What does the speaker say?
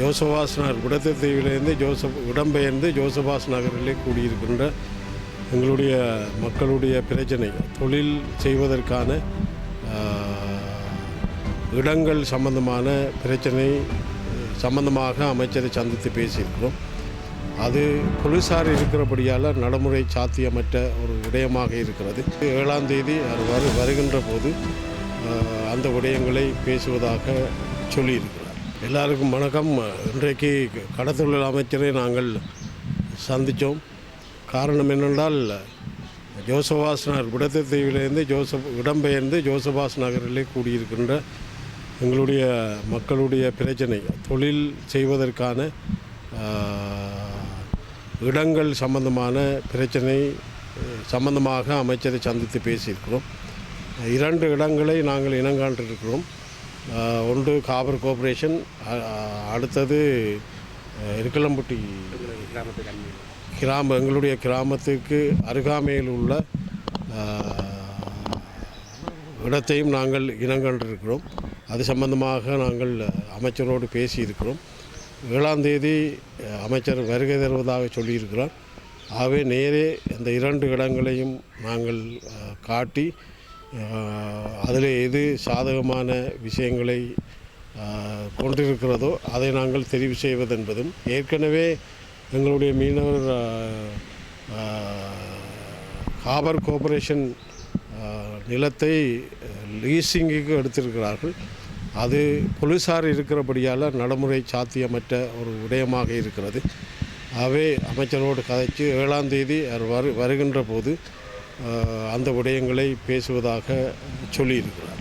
ஜோசபாஸ் நகர் குடத்தத்தீவிலிருந்து Joseph இடம்பெயர்ந்து ஜோசபாஸ் நகரிலே கூடியிருக்கின்ற எங்களுடைய மக்களுடைய பிரச்சனை தொழில் செய்வதற்கான இடங்கள் சம்பந்தமான பிரச்சனை சம்பந்தமாக அமைச்சரை சந்தித்து பேசியிருக்கிறோம். அது போலீஸார் இருக்கிறபடியால் நடைமுறை சாத்தியமற்ற ஒரு விடயமாக இருக்கிறது. ஏழாம் தேதி அவர் வரு வருகின்ற போது அந்த விடயங்களை பேசுவதாக சொல்லியிருக்கிறார் எல்லாருக்கும் வணக்கம். இன்றைக்கு கடத்தொழில் அமைச்சரை நாங்கள் சந்தித்தோம் காரணம் என்னென்றால் ஜோசபாஸ் நகர் குடத்தை ஜோசப் இடம்பெயர்ந்து ஜோசபாஸ் நகரிலே கூடியிருக்கின்ற எங்களுடைய மக்களுடைய பிரச்சனை தொழில் செய்வதற்கான இடங்கள் சம்பந்தமான பிரச்சனை சம்பந்தமாக அமைச்சரை சந்தித்து பேசியிருக்கிறோம். இரண்டு இடங்களை நாங்கள் இனங்காண்டிருக்கிறோம். ஒன்று காபர் கோஆப்ரேஷன் அடுத்தது இருக்கலம்பட்டி கிராம எங்களுடைய கிராமத்துக்கு அருகாமையில் உள்ள இடத்தையும் நாங்கள் இனங்கண்டிருக்கிறோம் அது சம்பந்தமாக நாங்கள் அமைச்சரோடு பேசியிருக்கிறோம். ஏழாம் தேதி அமைச்சர் வருகை தருவதாக சொல்லியிருக்கிறார். ஆகவே நேரே அந்த இரண்டு இடங்களையும் நாங்கள் காட்டி அதில் எது சாதகமான விஷயங்களை கொண்டிருக்கிறதோ அதை நாங்கள் தெரிவு செய்வதென்பதும் ஏற்கனவே எங்களுடைய மீனவர் ஹாபர் கோஆபரேஷன் நிலத்தை லீசிங்குக்கு எடுத்திருக்கிறார்கள். அது போலீஸார் இருக்கிறபடியால் நடைமுறை சாத்தியமற்ற ஒரு விடயமாக இருக்கிறது. அவை அமைச்சரோடு கதைச்சு ஏழாம் தேதி அவர் வரு வருகின்ற போது அந்த விடயங்களை பேசுவதாக சொல்லியிருக்கிறார்.